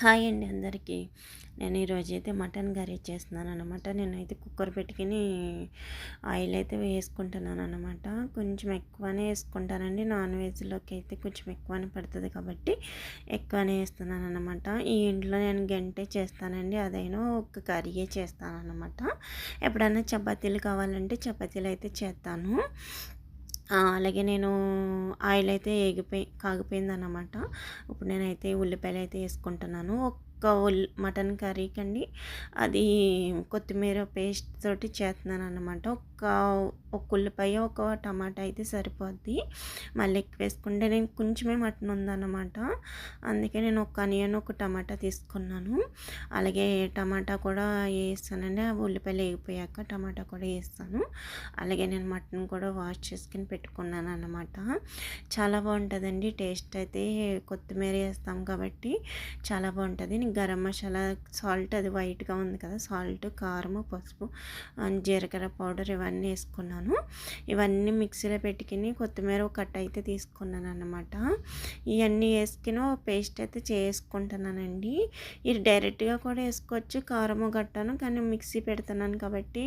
Hi అండి అందరికీ. నేను ఈరోజు అయితే మటన్ కర్రీ చేస్తున్నాను అనమాట నేనైతే కుక్కర్ పెట్టుకుని ఆయిల్ అయితే వేసుకుంటున్నాను అనమాట కొంచెం ఎక్కువనే వేసుకుంటానండి. నాన్ వెజ్లోకి అయితే కొంచెం ఎక్కువనే పడుతుంది కాబట్టి ఎక్కువనే వేస్తున్నాను అనమాట ఈ ఇంట్లో నేను గంటే చేస్తానండి. అదైనా ఒక కర్రీయే చేస్తాను అనమాట ఎప్పుడైనా చపాతీలు కావాలంటే చపాతీలు అయితే చేస్తాను. అలాగే నేను ఆయిల్ అయితే ఎగిపోయి కాగిపోయింది అన్నమాట ఇప్పుడు నేనైతే ఉల్లిపాయలు అయితే వేసుకుంటున్నాను. కౌల్ మటన్ కర్రీకి అండి అది కొత్తిమీర పేస్ట్ తోటి చేస్తున్నాను అనమాట ఒక ఒక ఉల్లిపాయ ఒక టమాటా అయితే సరిపోద్ది. మళ్ళీ ఎక్కువ వేసుకుంటే నేను కొంచెమే మటన్ ఉందన్నమాట. అందుకే నేను ఒక అనియన్ ఒక టమాటా తీసుకున్నాను. అలాగే టమాటా కూడా వేస్తానండి. ఆ ఉల్లిపాయలు వేగిపోయాక టమాటా కూడా వేస్తాను. అలాగే నేను మటన్ కూడా వాష్ చేసుకుని పెట్టుకున్నాను అన్నమాట చాలా బాగుంటుందండి. టేస్ట్ అయితే కొత్తిమీర వేస్తాం కాబట్టి చాలా బాగుంటుంది. నేను గరం మసాలా సాల్ట్ అది వైట్గా ఉంది కదా సాల్ట్ కారం పసుపు జీలకర్ర పౌడర్ ఇవన్నీ వేసుకున్నాను. ఇవన్నీ మిక్సీలో పెట్టుకుని కొత్తిమీర కట్ అయితే తీసుకున్నాను అనమాట ఇవన్నీ వేసుకుని పేస్ట్ అయితే చేసుకుంటున్నానండి. ఇది డైరెక్ట్గా కూడా వేసుకోవచ్చు కారం కట్టాను కానీ మిక్సీ పెడుతున్నాను కాబట్టి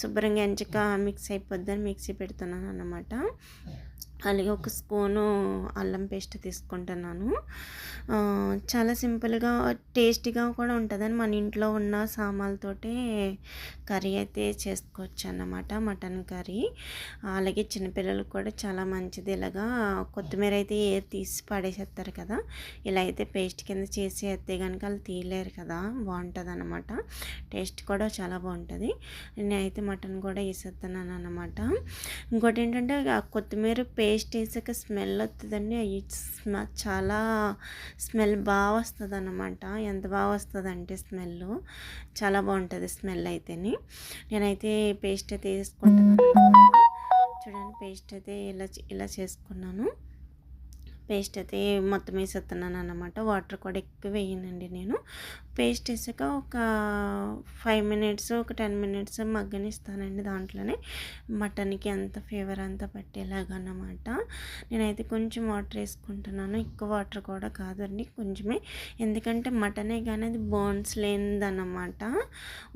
శుభ్రంగా ఎంచక మిక్స్ అయిపోద్దని మిక్సీ పెడుతున్నాను అనమాట అలాగే ఒక స్పూను అల్లం పేస్ట్ తీసుకుంటున్నాను. చాలా సింపుల్గా టేస్టీగా కూడా ఉంటుందని మన ఇంట్లో ఉన్న సామాన్లతోటే కర్రీ అయితే చేసుకోవచ్చు అన్నమాట మటన్ కర్రీ. అలాగే చిన్నపిల్లలకు కూడా చాలా మంచిది. ఇలాగా కొత్తిమీర అయితే ఏ తీసి పడేసేస్తారు కదా ఇలా అయితే పేస్ట్ కింద చేసి అయితే కనుక వాళ్ళు తీయలేరు కదా బాగుంటుంది అనమాట టేస్ట్ కూడా చాలా బాగుంటుంది. నేనైతే మటన్ కూడా వేసేస్తున్నాను అనమాట ఇంకోటి ఏంటంటే కొత్తిమీర పేస్ట్ వేసాక స్మెల్ వస్తుందండి అవి చాలా స్మెల్ బాగా వస్తుంది అనమాట ఎంత బాగా వస్తుంది అంటే స్మెల్ చాలా బాగుంటుంది స్మెల్ అయితేని. నేనైతే పేస్ట్ అయితే వేసుకుంటాను చూడండి పేస్ట్ అయితే ఇలా ఇలా చేసుకున్నాను. పేస్ట్ అయితే మొత్తం వేసేస్తున్నాను అన్నమాట. వాటర్ కూడా ఎక్కువ వేయనండి నేను. పేస్ట్ వేసాక ఒక ఫైవ్ మినిట్స్ ఒక టెన్ మినిట్స్ మగ్గనిస్తానండి దాంట్లోనే. మటన్కి అంత ఫేవర్ అంతా పట్టేలాగా అన్నమాట. నేనైతే కొంచెం వాటర్ వేసుకుంటున్నాను. ఎక్కువ వాటర్ కూడా కాదండి కొంచెమే. ఎందుకంటే మటనే కానీ అది బోన్స్ లేదన్నమాట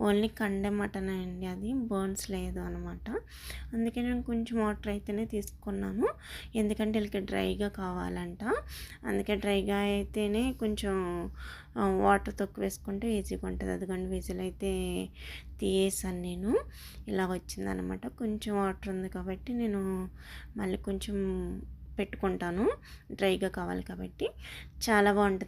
ఓన్లీ కండే మటన్ అండి అది బోన్స్ లేదు అనమాట అందుకే నేను కొంచెం వాటర్ అయితేనే తీసుకున్నాను. ఎందుకంటే వీళ్ళకి డ్రైగా అంట అందుకే డ్రైగా అయితేనే కొంచెం వాటర్ తక్కువ వేసుకుంటే ఈజీగా ఉంటుంది. అదిగోండి విజిల్ అయితే తీయేసాను నేను. ఇలా వచ్చిందనమాట. కొంచెం వాటర్ ఉంది కాబట్టి నేను మళ్ళీ కొంచెం పెట్టుకుంటాను. డ్రైగా కావాలి కాబట్టి. చాలా బాగుంటుంది.